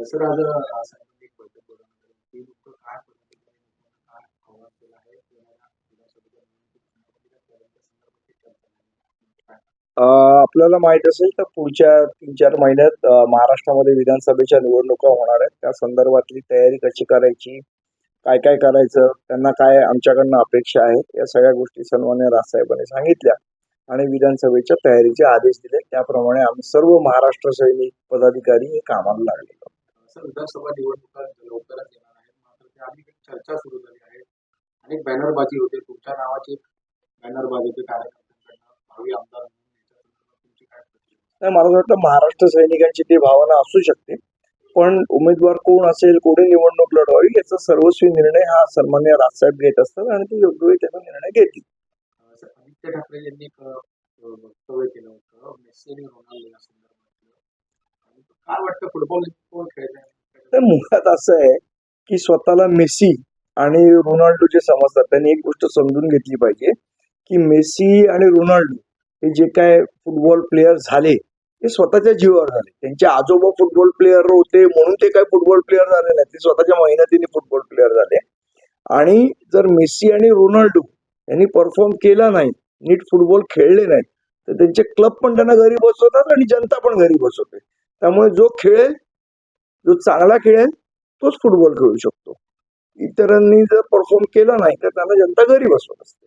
Sir आज अं, बैठक बोलावण्यात आली. ती नेमकं काय काय आव्हान केलं आहे आपल्याला माहीत असेल तर पुढच्या तीन चार महिन्यात महाराष्ट्रामध्ये विधानसभेच्या निवडणुका होणार आहेत. त्या संदर्भातली तयारी कशी करायची काय काय करायचं त्यांना काय आमच्याकडनं अपेक्षा आहे या सगळ्या गोष्टी सन्मान्य राजसाहेबांनी सांगितल्या आणि विधानसभेच्या तयारीचे आदेश दिले. त्याप्रमाणे आम्ही सर्व महाराष्ट्र सैनिक पदाधिकारी हे कामाला लागले सर विधानसभा निवडणुका लवकरच येणार आहेत. मात्र त्याआधी चर्चा सुरू झाली आहे. अनेक बॅनरबाजी होते. तुमच्या नावाचे बॅनरबाजी होते. कार्यकर्त्यांकडनं भावी आमदार संदर्भात तुमची काय? नाही मला वाटतं महाराष्ट्र सैनिकांची ती भावना असू शकते. पण उमेदवार कोण असेल कोणी निवडणूक लढवावी याचा सर्वस्वी निर्णय हा सन्मान्य राजसाहेब घेत असतात आणि ते योग्य वेळी त्याचा निर्णय घेतील. आदित्य ठाकरे यांनी एक वक्तव्य केलं होतं. मेस्सी आणि रोनाल्डो या संदर्भातलं आणि काय वाटतं? फुटबॉल कोण खेळत तर मुळात असं आहे की स्वतःला मेसी आणि रोनाल्डो जे समजतात त्यांनी एक गोष्ट समजून घेतली पाहिजे की मेसी आणि रोनाल्डो हे जे काय फुटबॉल प्लेयर झाले ते स्वतःच्या जीवावर झाले. त्यांचे आजोबा फुटबॉल प्लेयर होते म्हणून ते काय फुटबॉल प्लेयर झाले नाही. ते स्वतःच्या मेहनतीने फुटबॉल प्लेयर झाले. आणि जर मेसी आणि रोनाल्डो यांनी परफॉर्म केला नाही नीट फुटबॉल खेळले नाहीत तर त्यांचे क्लब पण त्यांना घरी बसवतात आणि जनता पण घरी बसवते. त्यामुळे जो खेळेल जो चांगला खेळेल तोच फुटबॉल खेळू शकतो. इतरांनी जर परफॉर्म केला नाही तर त्यांना जनता घरी बसवत असते.